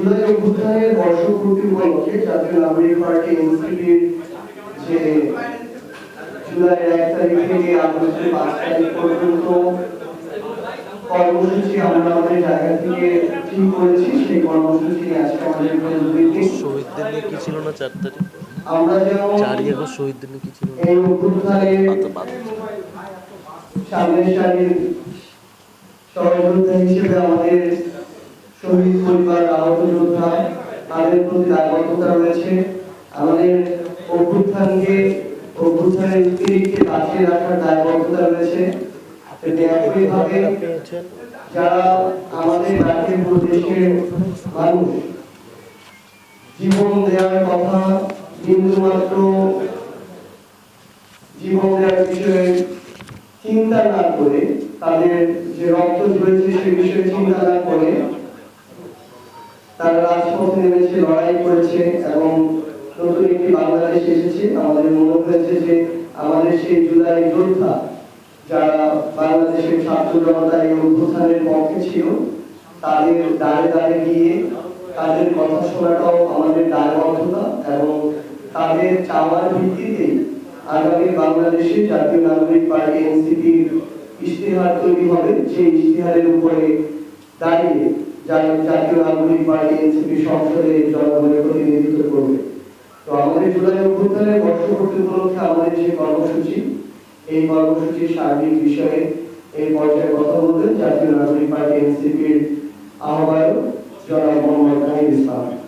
জুলাই অভ্যুত্থানের বর্ষপূর্তি উপলক্ষে জাতীয় নাগরিক পার্টি এনসিপির যে জুলাই এক তারিখ থেকে আগস্টের পাঁচ তারিখ পর্যন্ত কর্মসূচি আমরা আমাদের জায়গা থেকে ঠিক করেছি সেই কর্মসূচি আজকে আমাদের শহীদদের নিয়ে কি ছিল না চার তারিখ? আমরা যেমন চারই আগস্ট শহীদদের নিয়ে কি ছিল এই অভ্যুত্থানে সামনের সারির সহযোদ্ধা হিসেবে আমাদের শহীদ পরিবার আহত যোদ্ধা তাদের প্রতি দায়বদ্ধতা রয়েছে। আমাদের অভ্যুত্থানকে, অভ্যুত্থানের স্পিরিটকে বাঁচিয়ে রাখার দায়বদ্ধতা রয়েছে। একইভাবে যারা আমাদের রাজ্যের মানুষ, জীবন দেওয়ার কথা বিন্দুমাত্র জীবন দেওয়ার বিষয়ে চিন্তা না করে তাদের যে রক্ত ঝরেছে সে বিষয়ে চিন্তা না করে তারা রাজপথে নেমেছে, লড়াই করেছে এবং নতুন একটি বাংলাদেশ এসেছে। আমাদের মনে হয়েছে যে আমাদের সেই জুলাই যোদ্ধা যারা বাংলাদেশের ছাত্র জনতা এই অভ্যুত্থানের পক্ষে ছিল, তাদের দাঁড়ে দাঁড়ে গিয়ে তাদের কথা শোনাটাও আমাদের দায়বদ্ধতা এবং তাদের চাওয়ার ভিত্তিতে আগামী বাংলাদেশে জাতীয় নাগরিক পার্টি এনসিপির ইশতেহার তৈরি হবে। সেই ইশতেহারের উপরে দাঁড়িয়ে জাতীয় নাগরিক পার্টি এনসিপি সংসদে জনগণের প্রতিনিধিত্ব করবে। তো আমাদের জুলাই অভ্যুত্থানের বর্ষপূর্তি উপলক্ষে আমাদের যে কর্মসূচি, এই কর্মসূচির সার্বিক বিষয়ে এই পর্যায়ে কথা বলবেন জাতীয় নাগরিক পার্টি এনসিপির আহ্বায়ক জনাব মোহাম্মদ নাহিদ ইসলাম।